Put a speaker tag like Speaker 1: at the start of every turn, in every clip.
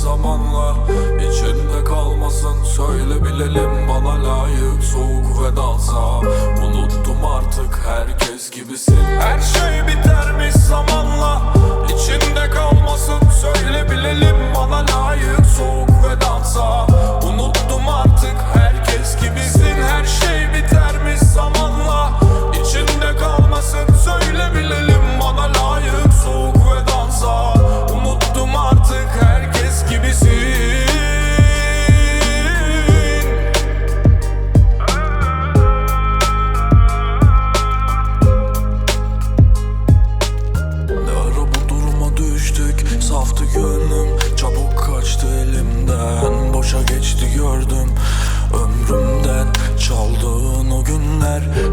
Speaker 1: zamanla İçinde kalmasın. Söyle bilelim Bana layık soğuk vedansa Unuttum artık herkes gibisin. Her şey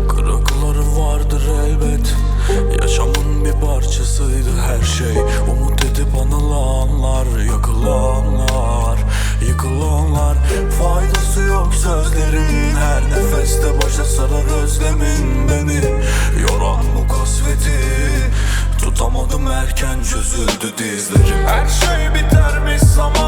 Speaker 1: Kırıkları vardır elbet. Yaşamın bir parçasıydı her şey. Umut edip anılanlar Yakılanlar Yıkılanlar. Faydası yok sözlerin. Her nefeste başa sarar özlemin Beni. Yoran bu kasveti. Tutamadım erken çözüldü dizlerim. Her şey bitermiş zamanla